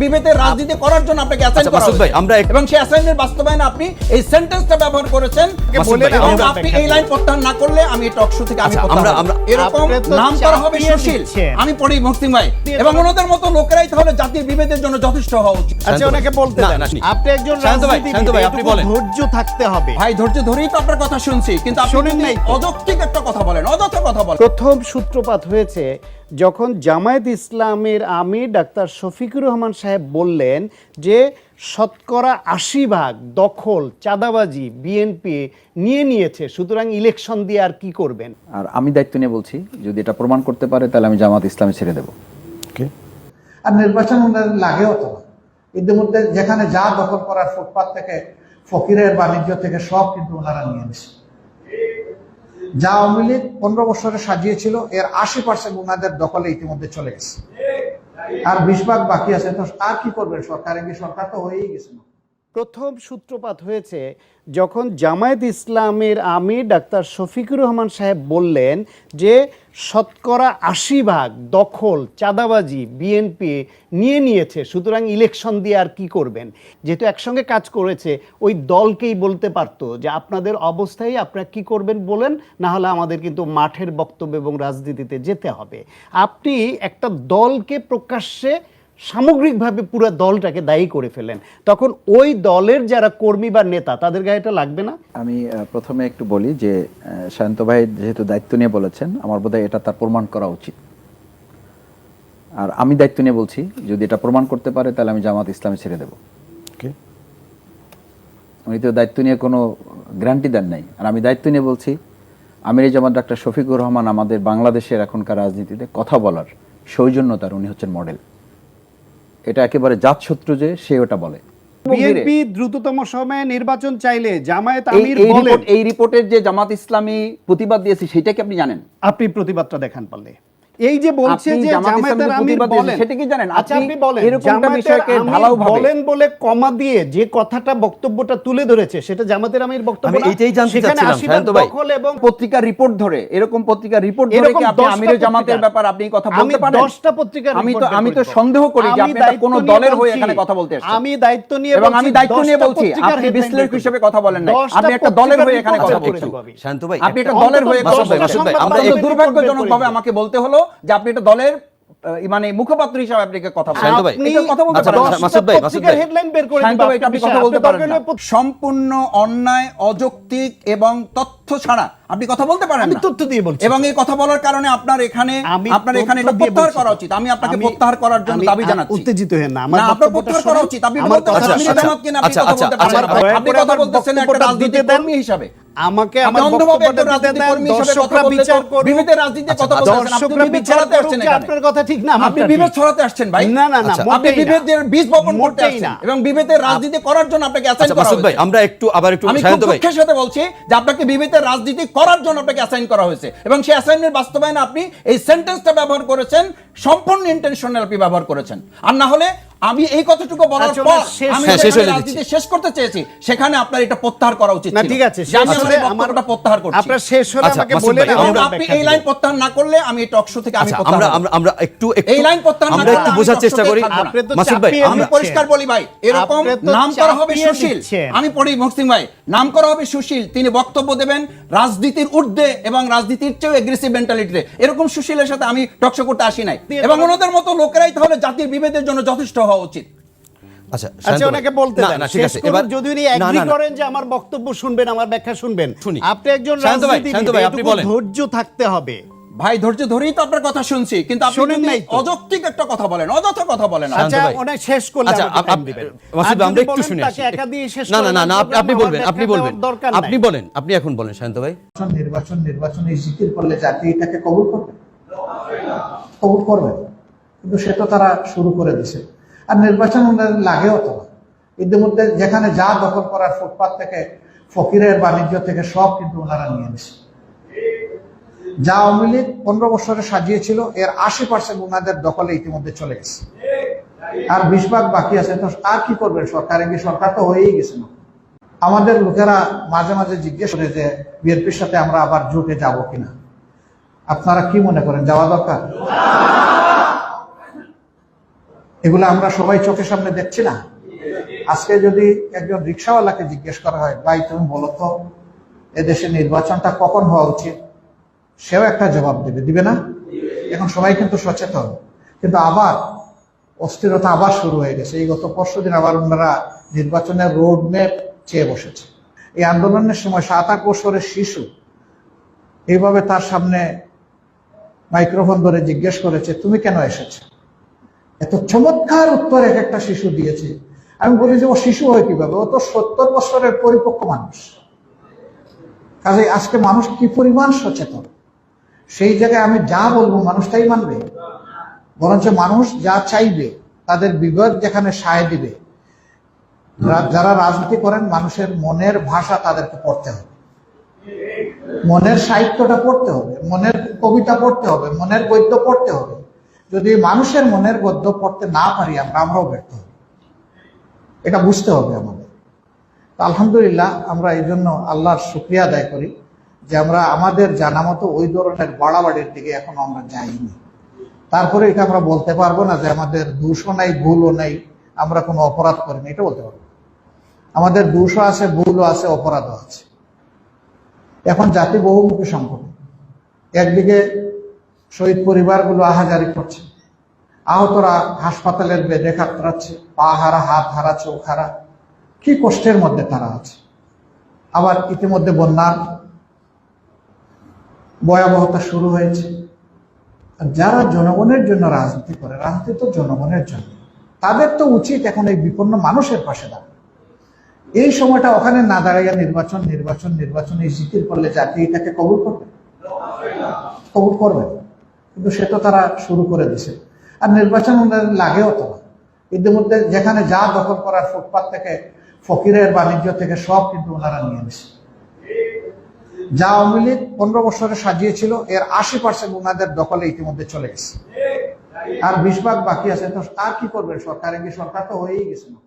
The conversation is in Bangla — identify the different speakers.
Speaker 1: বিভেদের রাজনীতি করার জন্য আপনাকে অ্যাসাইন
Speaker 2: আচ্ছা,
Speaker 1: করা
Speaker 2: ভাই। আমরা
Speaker 1: এবং সেই অ্যাসাইনমেন্ট বাস্তবায়নে আপনি এই সেন্টেন্সটা ব্যবহার করেছেন। এবং আপনি এই লাইন প্রত্যাহার না করলে আমি টক শো থেকে আমি
Speaker 2: আচ্ছা, আমরা- আমরা-
Speaker 1: এরকম নাম করা হবে সুশীল। আমি পড়ি মুসলিম ভাই। এবং ওনাদের মতো লোকেরাই তাহলে জাতির বিভেদের জন্য যথেষ্ট হওয়া উচিত।
Speaker 3: আচ্ছা ওনাকে বলতে দেন। আপনি একজন রাজনীতিবিদ,
Speaker 2: শান্ত ভাই, আপনি বলেন।
Speaker 3: ধৈর্য থাকতে হবে।
Speaker 1: ভাই ধৈর্য ধরেই তো আপনার কথা শুনছি কিন্তু আপনি অযৌক্তিক একটা কথা বলেন অযথা কথা বলেন।
Speaker 3: প্রথম সূত্রপাত হয়েছে যখন জামায়াত ইসলামের আমির ডাক্তার শফিকুর রহমান সাহেব বললেন যে শতকরা আশি ভাগ দখল চাঁদাবাজি বিএনপি নিয়ে নিয়েছে সুতরাং ইলেকশন দিয়ে আর কি করবেন?
Speaker 4: আর আমি দায়িত্ব নিয়ে বলছি যদি এটা প্রমাণ করতে পারে তাহলে আমি জামাত ইসলামে ছেড়ে দেবো।
Speaker 5: আর নির্বাচন লাগেও তো ইতিমধ্যে যেখানে যা দখল করার ফুটপাত থেকে ফকিরের বাণিজ্য থেকে সব কিন্তু ওনারা নিয়ে নিছে। যা আওয়ামী লীগ পনেরো বছরে সাজিয়েছিল, এর আশি পার্সেন্ট ওনাদের দখলে ইতিমধ্যে চলে গেছে। আর বিশ ভাগ বাকি আছে, তো আর কি করবেন? সরকার সরকার তো হয়েই গেছে।
Speaker 3: প্রথম সূত্রপাত হয়েছে যখন জামায়াত ইসলামের আমির ডাক্তার শফিকুর রহমান সাহেব বললেন যে শতকরা আশি ভাগ দখল, চাঁদাবাজি বিএনপি নিয়ে নিয়েছে, সুতরাং ইলেকশন দিয়ে আর কি করবেন? যেহেতু একসঙ্গে কাজ করেছে, ওই দলকেই বলতে পারতো যে আপনাদের অবস্থায় আপনারা কি করবেন বলেন, না হলে আমাদের কিন্তু মাঠের বক্তব্য এবং রাজনীতিতে যেতে হবে। আপনি একটা দলকে প্রকাশ্যে সামগ্রিকভাবে পুরো দলটাকে দায়ী করে ফেলেন। তখন ওই দলের যারা কর্মী বা নেতা তাদের গায়ে এটা লাগবে না?
Speaker 4: আমি প্রথমে একটু বলি যে শান্ত ভাই যেহেতু দায়িত্ব নিয়ে বলেছেন আমার বোধহয় এটা তার প্রমাণ করা উচিত। আর আমি দায়িত্ব নিয়ে বলছি যদি এটা প্রমাণ করতে পারে তাহলে আমি জামাত ইসলামে ছেড়ে দেবো। উনি তো দায়িত্ব নিয়ে কোনো গ্যারান্টি দেন নাই। আর আমি দায়িত্ব নিয়ে বলছি আমির জামাত ডাক্তার শফিকুর রহমান আমাদের বাংলাদেশের এখনকার রাজনীতিতে কথা বলার সৌজন্যতার উনি হচ্ছেন মডেল এটা একেবারে জাতশত্রু যে সে ওটা বলে।
Speaker 3: বিএনপি দ্রুততম সময়ে নির্বাচন চাইলে জামায়াত আমির
Speaker 4: এই
Speaker 3: বলেন।
Speaker 4: এই রিপোর্টের যে জামাত ইসলামী প্রতিবাদ দিয়েছে সেটা কি আপনি জানেন?
Speaker 3: আপনি প্রতিবাদটা দেখান পারলে। এই যে বলছে যে জামায়াতের আমির বলেন।
Speaker 4: সেটা কি জানেন?
Speaker 3: আচ্ছা
Speaker 4: আপনি
Speaker 3: বলেন।
Speaker 4: এরকম বিষয়কে
Speaker 3: আমির
Speaker 4: ঢালাওভাবে-
Speaker 3: বলেন বলে কমা দিয়ে যে কথাটা বক্তব্যটা তুলে ধরেছে সেটা জামাতের আমির বক্তব্য
Speaker 2: আমি
Speaker 3: না?
Speaker 2: এইটাই জানতে চাচ্ছিলাম, শান্ত ভাই।
Speaker 3: এবং
Speaker 4: পত্রিকার রিপোর্ট ধরে এরকম পত্রিকার রিপোর্ট ধরে কি আপনি আমিরের জামাতের ব্যাপার আপনি কথা বলতে পারেন?
Speaker 3: দশটা পত্রিকার
Speaker 4: আমি তো আমি তো সন্দেহ করি যে
Speaker 3: আমি
Speaker 4: আপনি কোন দলের হয়ে এখানে কথা বলতে এসেছেন।
Speaker 3: আমি দায়িত্ব নিয়ে
Speaker 4: এবং আমি দায়িত্ব নিয়ে বলছি আপনি বিশ্লেষক হিসেবে কথা বলেন না আপনি একটা দলের হয়ে এখানে কথা বলছেন।
Speaker 2: শান্ত ভাই
Speaker 4: আপনি একটা দলের হয়ে কথা বলছেন।
Speaker 2: আমরা
Speaker 4: দুর্ভাগ্যজনকভাবে আমাকে বলতে হলো যে আপনি একটা দলের মানে মুখপাত্র হিসাবে আপনাকে কথা বলেন।
Speaker 3: আপনি
Speaker 4: কথা বলতে
Speaker 2: আচ্ছা,
Speaker 4: আপনি কথা বলতে
Speaker 1: সম্পূর্ণ অন্যায় অযৌক্তিক এবং তথ্য ছাড়া আপনি কথা বলতে পারেন
Speaker 3: আমি তথ্য দিয়ে বলছি।
Speaker 1: এবং এই কথা বলার কারণে আপনার এখানে আপনার এখানে
Speaker 3: তথ্য
Speaker 1: এটা প্রত্যাহার করা উচিত। আমি আপনাকে প্রত্যাহার করার জন্য দাবি জানাচ্ছি।
Speaker 3: উত্তেজিত হন না। আমার
Speaker 1: আপনার প্রত্যাহার করা উচিত। আপনি
Speaker 3: আমার
Speaker 1: বলতে
Speaker 3: কথা
Speaker 1: পারেন
Speaker 3: শুনুন।
Speaker 1: আমির আপনি
Speaker 2: আচ্ছা,
Speaker 1: কথা
Speaker 2: আচ্ছা,
Speaker 1: বলতে
Speaker 2: আচ্ছা,
Speaker 1: পারেন আপনি কথা বলতেছেন একটা রাজনৈতিক কর্মী হিসাবে।
Speaker 3: আমাকে আমার
Speaker 1: অন্ধভাবে
Speaker 3: বক্তব্যটা দিতে দেন
Speaker 1: কর্মী হিসেবে কথা
Speaker 3: দর্শকরা বিচার করুন
Speaker 1: বিভেদের রাজনীতিতে কথা
Speaker 2: আচ্ছা,
Speaker 1: বলতেছেন আপনি বিভেদ ছড়াতে আসছেন
Speaker 3: আপনার কথা ঠিক না?
Speaker 1: আপনি বিভেদ ছড়াতে আসছেন ভাই।
Speaker 3: না না না
Speaker 2: আচ্ছা,
Speaker 1: আপনি বিভেদের বীজ বপন করতে আসছেন। এবং বিভেদের রাজনীতি করার জন্য আপনাকে অ্যাসাইন
Speaker 2: আচ্ছা
Speaker 1: করা
Speaker 2: মাসুদ ভাই
Speaker 1: হয়েছে।
Speaker 2: আমরা একটু আবার একটু
Speaker 1: আমি খুব দুঃখের সাথে বলছি যে আপনাকে বিভেদের রাজনীতি করার জন্য আপনাকে অ্যাসাইন করা হয়েছে। এবং সেই অ্যাসাইনমেন্ট বাস্তবায়নে আপনি এই সেন্টেন্সটা ব্যবহার করেছেন, সম্পূর্ণ ইন্টেনশনাল আপনি ব্যবহার করেছেন। আর না হলে আমি এই কথাটুকু বলার
Speaker 3: আচ্ছা,
Speaker 1: পর
Speaker 3: শেষ-
Speaker 1: আমি
Speaker 2: হ্যাঁ,
Speaker 1: রাজনীতি শেষ করতে চেয়েছি। সেখানে আপনার এটা প্রত্যাহার করা উচিত
Speaker 3: না ঠিক আছে
Speaker 1: আমি আমার বক্তব্যটা প্রত্যাহার করছি।
Speaker 3: আপনার শেষ হলে
Speaker 2: আচ্ছা,
Speaker 3: আমাকে বলে দেন,
Speaker 1: আপনি এই লাইন প্রত্যাহার না করলে আমি এই টক শো থেকে আমি
Speaker 2: আচ্ছা
Speaker 1: প্রত্যাহার
Speaker 2: আমরা আমরা আমরা একটু একটু
Speaker 1: এই লাইন প্রত্যাহার না
Speaker 2: আমরা একটু
Speaker 1: করলে আমি
Speaker 2: বোঝার চেষ্টা করি।
Speaker 3: আপনি তো
Speaker 2: মাসুদ ভাই
Speaker 1: আমি পরিষ্কার বলি ভাই এরকম নাম করা হবে সুশীল। আমি পড়ি মুসলিম ভাই নাম করা হবে সুশীল তিনি বক্তব্য দেবেন রাজনীতির ঊর্ধ্বে এবং রাজনীতির চেয়েও এগ্রেসিভ মেন্টালিটিতে এরকম সুশীলের সাথে আমি টকশো করতে আসি নাই। এবং ওনাদের মতো লোকেরাই তাহলে জাতির বিভেদের জন্য যথেষ্ট হওয়া উচিত
Speaker 2: আচ্ছা
Speaker 3: আচ্ছা ওনাকে বলতে দেন
Speaker 2: ঠিক আছে এবার
Speaker 3: যদি উনি এগ্রি
Speaker 2: না, না।
Speaker 3: করেন যে আমার বক্তব্য শুনবেন আমার ব্যাখ্যা শুনবেন আপনি একজন রাজনীতিবিদ
Speaker 2: আপনি বলেন।
Speaker 3: ধৈর্য থাকতে হবে
Speaker 1: ভাই ধৈর্য ধরেই তো আপনার কথা শুনছি কিন্তু আপনি
Speaker 3: শোনেন
Speaker 1: যদি
Speaker 3: নাই তো।
Speaker 1: অযৌক্তিক একটা কথা বলেন অযথা কথা বলেন
Speaker 3: আচ্ছা
Speaker 2: ভাই।
Speaker 3: শেষ করলে
Speaker 2: আচ্ছা
Speaker 3: আমাকে
Speaker 2: আপ-
Speaker 3: time
Speaker 2: আপ-
Speaker 3: দিবেন।
Speaker 2: মাসুদ আমরা একটু
Speaker 3: বলেন
Speaker 2: শুনে
Speaker 3: তাকে
Speaker 2: আসি।
Speaker 3: একা দিয়ে শেষ
Speaker 2: না না না না আপনি বলবেন আপনি বলবেন আপনি বলেন আপনি এখন বলেন শান্ত ভাই
Speaker 5: নির্বাচন নির্বাচন এই জিকির করলে জাতি এটাকে কবুল করবে কবুল করবে কিন্তু সে তো তারা শুরু করে দিছে আর নির্বাচন ওনাদের লাগেও তো না। ইতিমধ্যে যেখানে যা দখল করার ফুটপাত থেকে, ফকিরের বাণিজ্য থেকে সব কিন্তু ওনারা নিয়ে নিছে। যা আওয়ামী লীগ পনেরো বছরে সাজিয়েছিল, এর আশি পার্সেন্ট ওনাদের দখলে ইতিমধ্যে চলে গেছে। আর বিশ ভাগ বাকি আছে, তো আর কি করবেন সরকার? কি সরকার তো হয়েই গেছে না। আমাদের লোকেরা মাঝে মাঝে জিজ্ঞেস করে যে, বিএনপির সাথে আমরা আবার জোটে যাব কিনা? আপনারা কি মনে করেন, যাওয়া দরকার? এগুলো আমরা সবাই চোখের সামনে দেখছি না। আজকে যদি একজন রিক্সাওয়ালাকে জিজ্ঞেস করা হয়, ভাই, তুমি বলো তো এদেশে নির্বাচনটা কখন হওয়া উচিত? সেও একটা জবাব দেবে। দিবে না? এখন সবাই কিন্তু সচেতন। কিন্তু আবার অস্থিরতা আবার শুরু হয়ে গেছে। এই গত পরশু দিন আবার ওনারা নির্বাচনের রোড ম্যাপ চেয়ে বসেছে। এই আন্দোলনের সময় সাত আট বছরের শিশু এইভাবে তার সামনে মাইক্রোফোন ধরে জিজ্ঞেস করেছে, তুমি কেন এসেছ? এত চমৎকার উত্তর এক একটা শিশু দিয়েছে। আমি বলি যে, ও শিশু হয় কীভাবে? ও তো সত্তর বছরের পরিপক্ক মানুষ। কাজে আজকে মানুষ কি পরিমাণ সচেতন? সেই জায়গায় আমি যা বলব, মানুষ তাই মানবে। বরঞ্চ মানুষ যা চাইবে, তাদের বিবেক যেখানে সায় দিবে। যারা রাজনীতি করেন, মানুষের মনের ভাষা তাদেরকে পড়তে হবে। মনের সাহিত্যটা পড়তে হবে, মনের কবিতা পড়তে হবে, মনের গদ্য পড়তে হবে। যদি মানুষের মনের গদ্য পড়তে না পারি আমরা, আমরাও ব্যর্থ হব। এটা বুঝতে হবে আমাদের। তো আলহামদুলিল্লাহ, আমরা এই জন্য আল্লাহর শুক্রিয়া আদায় করি যে আমরা আমাদের জানা মতো ওই ধরনের বাড়াবাড়ির দিকে এখনও আমরা যাইনি। তারপরে এটা আমরা বলতে পারব না যে আমাদের দোষও নাই, ভুলও নাই, আমরা কোনো অপরাধ করিনি, এটা বলতে পারব আমাদের দোষও আছে, ভুলও আছে, অপরাধও আছে। এখন জাতি বহুমুখী সংকট। একদিকে শহীদ পরিবারগুলো আহাজারি করছে। আহতরা হাসপাতালের বেডে কাতরাচ্ছে, পা হারা, হাত হারা, চোখ হারা। কি কষ্টের মধ্যে তারা আছে। আবার ইতিমধ্যে বন্যার ভয়াবহতা শুরু হয়েছে। যারা জনগণের জন্য রাজনীতি করে, রাজনীতি তো জনগণের জন্য। তাদের তো উচিত এখন এই বিপন্ন মানুষের পাশে দাঁড়ানো। এই সময়টা ওখানে না দাঁড়াইয়া নির্বাচন নির্বাচন নির্বাচন, এই জিকির করলে জাতি এটাকে কবুল করবে? কবুল করবে কিন্তু সে তো তারা শুরু করে দিছে। আর নির্বাচন লাগেও তো না। ইতিমধ্যে যেখানে যা দখল করার ফুটপাত থেকে, ফকিরের বাণিজ্য থেকে সব কিন্তু ওনারা নিয়ে নিছে। যা আওয়ামী লীগ পনেরো বছরে সাজিয়েছিল, এর আশি পার্সেন্ট ওনাদের দখলে ইতিমধ্যে চলে গেছে। আর বিশ ভাগ বাকি আছে, তো আর কি করবে সরকার কি সরকার তো হয়েই গেছে না।